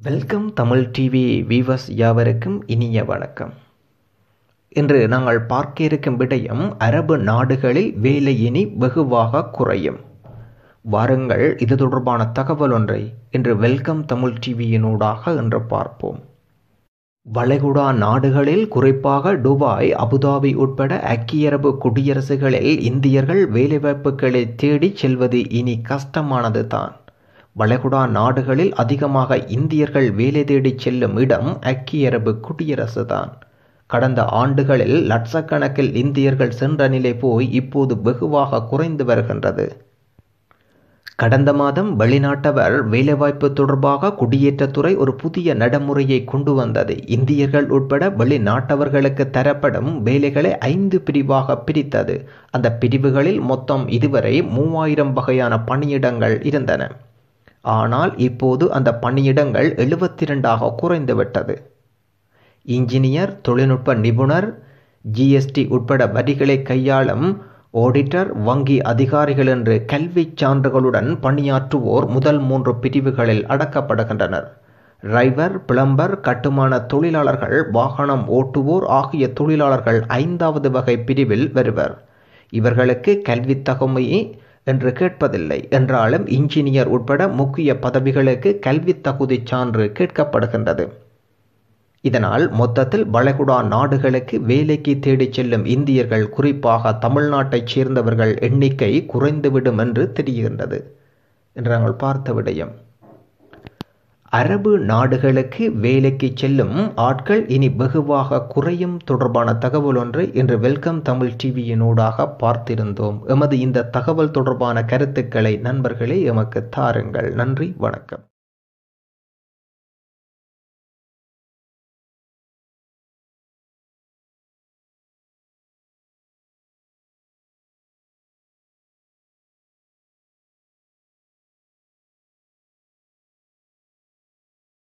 Welcome Tamil TV viewers யாவருக்கும் இனிய வணக்கம். இன்று நாங்கள் பார்க்க இருக்கும் விடயம் அரபு நாடுகளில் வேலை இனி வெகுவாக குறையும். வாருங்கள் இது தொடர்பான தகவல் ஒன்றை இன்று வெல்கம் தமிழ் டிவியினூடாக இன்று பார்ப்போம். வளைகுடா நாடுகளில் குறிப்பாக துபாய் அபுதாபி உட்பட ஐக்கிய அரபு குடியரசுகளில் இந்தியர்கள் வேலைவாய்ப்புகளை தேடிச் செல்வது இனி கஷ்டமானது தான் வளைகுடா நாடுகளில் அதிகமாக இந்தியர்கள் வேலை தேடி செல்லும் இடம் ஐக்கிய அரபு குடியரசு தான். கடந்த ஆண்டுகளில் லட்சக்கணக்கில் இந்தியர்கள் சென்ற நிலை போய் இப்போது வெகுவாக குறைந்து வருகின்றது. கடந்த மாதம் வெளிநாட்டவர் வேலைவாய்ப்பு தொடர்பாக குடியேற்றத்துறை ஒரு புதிய நடைமுறையை கொண்டு வந்தது. இந்தியர்கள் உட்பட வெளிநாட்டவர்களுக்கு தரப்படும் வேலைகளை ஐந்து பிரிவாக பிரித்தது. அந்த பிரிவுகளில் மொத்தம் இதுவரை மூவாயிரம் வகையான பணியிடங்கள் இருந்தன. ஆனால் இப்போது அந்த பணியிடங்கள் எழுபத்தி ரெண்டாக குறைந்துவிட்டது. இன்ஜினியர் தொழில்நுட்ப நிபுணர் ஜிஎஸ்டி உட்பட வரிகளை கையாளும் ஆடிட்டர் வங்கி அதிகாரிகள் என்று கல்விச் சான்றுகளுடன் பணியாற்றுவோர் முதல் மூன்று பிரிவுகளில் அடக்கப்படுகின்றனர். டிரைவர் பிளம்பர் கட்டுமான தொழிலாளர்கள் வாகனம் ஓட்டுவோர் ஆகிய தொழிலாளர்கள் ஐந்தாவது வகை பிரிவில் வருவர். இவர்களுக்கு கல்வி தகுமையை என்று கேட்பதில்லை. என்றாலும் இன்ஜினியர் உட்பட முக்கிய பதவிகளுக்கு கல்வி தகுதி சான்று கேட்கப்படுகின்றது. இதனால் மொத்தத்தில் வளைகுடா நாடுகளுக்கு வேலைக்கு தேடிச் செல்லும் இந்தியர்கள் குறிப்பாக தமிழ்நாட்டைச் சேர்ந்தவர்கள் எண்ணிக்கை குறைந்துவிடும் என்று தெரிகின்றது. என்று நாங்கள் பார்த்த விடயம். அரபு நாடுகளுக்கு வேலைக்கு செல்லும் ஆட்கள் இனி வெகுவாக குறையும் தொடர்பான தகவல் ஒன்றை இன்று வெல்கம் தமிழ் டிவியினூடாக பார்த்திருந்தோம். எமது இந்த தகவல் தொடர்பான கருத்துக்களை நண்பர்களே எமக்கு தாருங்கள். நன்றி வணக்கம்.